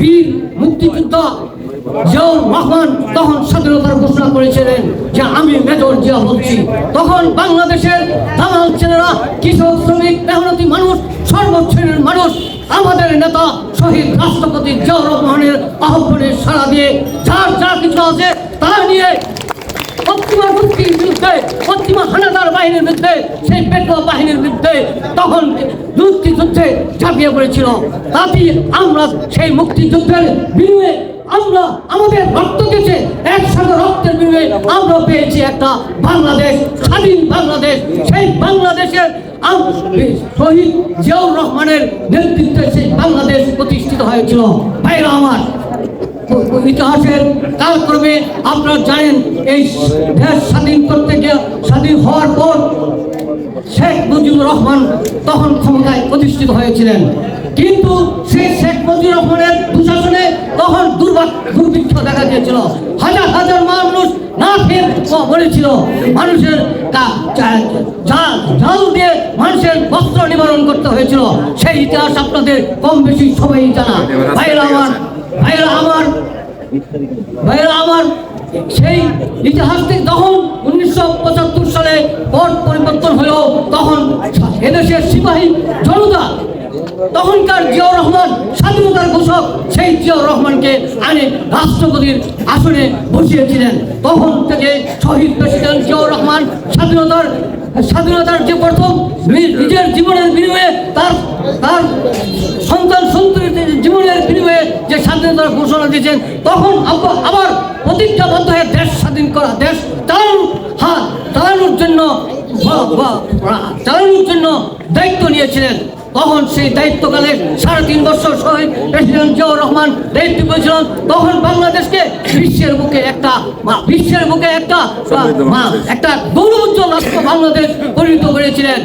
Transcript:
বীর মুক্তিযোদ্ধা জিয়াউর রহমান তখন স্বাধীনতার ঘোষণা করেছিলেন যে আমি মেজর জিয়া বলছি। তখন বাংলাদেশের দামাল ছেলেরা, কৃষক, শ্রমিক, মেহনতি মানুষ, সর্বশ্রেণীর মানুষ, আমাদের নেতা শহীদ রাষ্ট্রপতি জিয়াউর রহমানের আহ্বানে সাড়া দিয়ে যার যা কিছু আছে তা নিয়ে পশ্চিমা মুক্তির বিরুদ্ধে পশ্চিমা হানাদার বাহিনীর বিরুদ্ধে, সেই পেট্রোল বাহিনীর বিরুদ্ধে তখন মুক্তিযুদ্ধে ঝাঁপিয়ে পড়েছিল। তাতে আমরা সেই মুক্তিযুদ্ধের বিনিময়ে আমরা আমাদের রক্ত গেছে একসাথে রক্তের বিনিময়ে আমরা পেয়েছি একটা বাংলাদেশ, স্বাধীন বাংলাদেশ। সেই বাংলাদেশের শহীদ জিয়াউর রহমানের নেতৃত্বে সেই বাংলাদেশ প্রতিষ্ঠিত হয়েছিল। ভাইরা আমার ইতিহাসের কালক্রমে এই করতে স্বাধীন হওয়ার পর শেখ রহমান তখন ক্ষমতায় প্রতিষ্ঠিত হয়েছিলেন। কিন্তু সেই শেখ মুজিবুর রহমানের দুঃশাসনে তখন দুর্ভিক্ষ দেখা দিয়েছিল। হাজার হাজার মানুষ না খেয়ে বলেছিল মানুষের দিয়ে মানুষের বস্ত্র নিবারণ করতে হয়েছিল। সেই ইতিহাস আপনাদের কম বেশি সবাই জানা। ভাইরা আমার ভাইরা আমার ভাইরা আমার, সেই ইতিহাস থেকে যখন উনিশশো পঁচাত্তর সালে পট পরিবর্তন হলো, তখন এদেশের সিপাহী জনতা, তখনকার জিয়াউর রহমান স্বাধীনতার ঘোষক, সেই জিয়াউর রহমানকে আনে রাষ্ট্রপতির আসনে বসিয়েছিলেন। তখন থেকে শহীদ প্রেসিডেন্ট জিয়াউর রহমান স্বাধীনতার স্বাধীনতার যে প্রথম, নিজের জীবনের বিনিময়ে তার তার যে স্বাধীনতার ঘোষণা দিয়েছেন তখন আব- আবার প্রতিজ্ঞাবদ্ধ হয়ে দেশ স্বাধীন করা দেশ চালানোর হাত চালানোর জন্য চালানোর জন্য দায়িত্ব নিয়েছিলেন। তখন সেই দায়িত্বকালে সাড়ে তিন বছর শহীদ প্রেসিডেন্ট জিয়াউর রহমান দায়িত্ব পেয়েছিলেন। তখন বাংলাদেশকে বিশ্বের বুকে একটা বিশ্বের বুকে একটা মা- একটা গৌরবোজ্জ্বল রাষ্ট্র বাংলাদেশ পরিণত করেছিলেন।